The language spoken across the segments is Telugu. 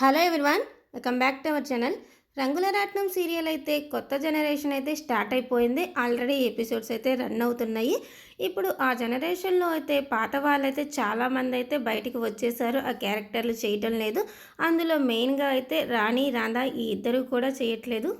Hello everyone welcome back to our channel. Rangula Ratnam serial అయితే కొత్త జనరేషన్ అయితే స్టార్ట్ అయిపోయింది. ఆల్రెడీ ఎపిసోడ్స్ అయితే రన్ అవుతున్నాయి. ఇప్పుడు ఆ జనరేషన్లో అయితే పాత వాళ్ళైతే చాలామంది అయితే బయటికి వచ్చేసారు. ఆ క్యారెక్టర్లు చేయటం లేదు. అందులో మెయిన్గా అయితే రాణి రాధా ఈ ఇద్దరు కూడా చేయట్లేదు.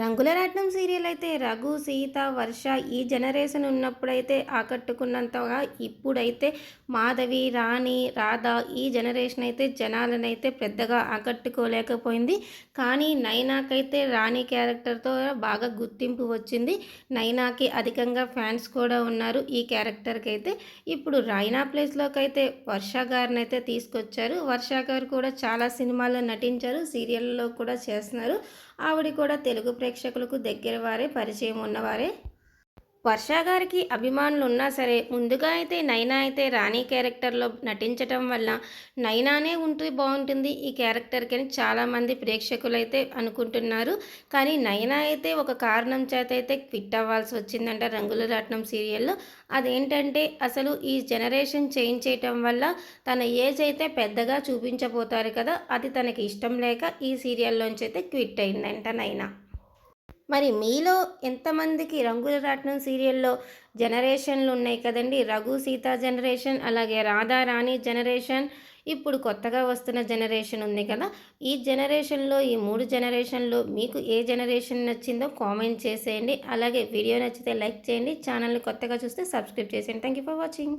రంగుల రాట్నం సీరియల్ అయితే రఘు సీత వర్ష ఈ జనరేషన్ ఉన్నప్పుడైతే ఆకట్టుకున్నంతగా ఇప్పుడైతే మాధవి రాణి రాధ ఈ జనరేషన్ అయితే జనాలనైతే పెద్దగా ఆకట్టుకోలేకపోయింది. కానీ నైనాకైతే రాణి క్యారెక్టర్తో బాగా గుర్తింపు వచ్చింది. నైనాకి అధికంగా ఫ్యాన్స్ కూడా ఉన్నారు ఈ క్యారెక్టర్కి అయితే ఇప్పుడు రైనా ప్లేస్లోకి అయితే వర్ష గారిని అయితే తీసుకొచ్చారు. వర్ష గారు కూడా చాలా సినిమాల్లో నటించారు సీరియల్లో కూడా చేస్తున్నారు. ఆవిడ కూడా తెలుగు ప్రేక్షకులకు దగ్గర వారే పరిచయం ఉన్నవారే. వర్ష గారికి అభిమానులు ఉన్నా సరే ముందుగా అయితే నైనా అయితే రాణి క్యారెక్టర్లో నటించటం వల్ల నైనానే ఉంటే బాగుంటుంది ఈ క్యారెక్టర్కి అని చాలామంది ప్రేక్షకులు అయితే అనుకుంటున్నారు. కానీ నైనా అయితే ఒక కారణం చేత అయితే క్విట్ అవ్వాల్సి వచ్చిందంట రంగుల రాట్నం సీరియల్లో. అదేంటంటే అసలు ఈ జనరేషన్ చేంజ్ చేయటం వల్ల తన ఏజ్ అయితే పెద్దగా చూపించబోతారు కదా అది తనకి ఇష్టం లేక ఈ సీరియల్లోంచి అయితే క్విట్ అయిందంట నైనా. మరి మీలో ఎంతమందికి రంగుల రాట్నం సీరియల్లో జనరేషన్లు ఉన్నాయి కదండి? రఘు సీత జనరేషన్ అలాగే రాధా రాణి జనరేషన్. ఇప్పుడు కొత్తగా వస్తున్న జనరేషన్ ఉంది కదా? ఈ జనరేషన్లో ఈ మూడు జనరేషన్లో మీకు ఏ జనరేషన్ నచ్చిందో కామెంట్ చేసేయండి. అలాగే వీడియో నచ్చితే లైక్ చేయండి. ఛానల్ని కొత్తగా చూస్తే సబ్స్క్రైబ్ చేసేయండి. Thank you for watching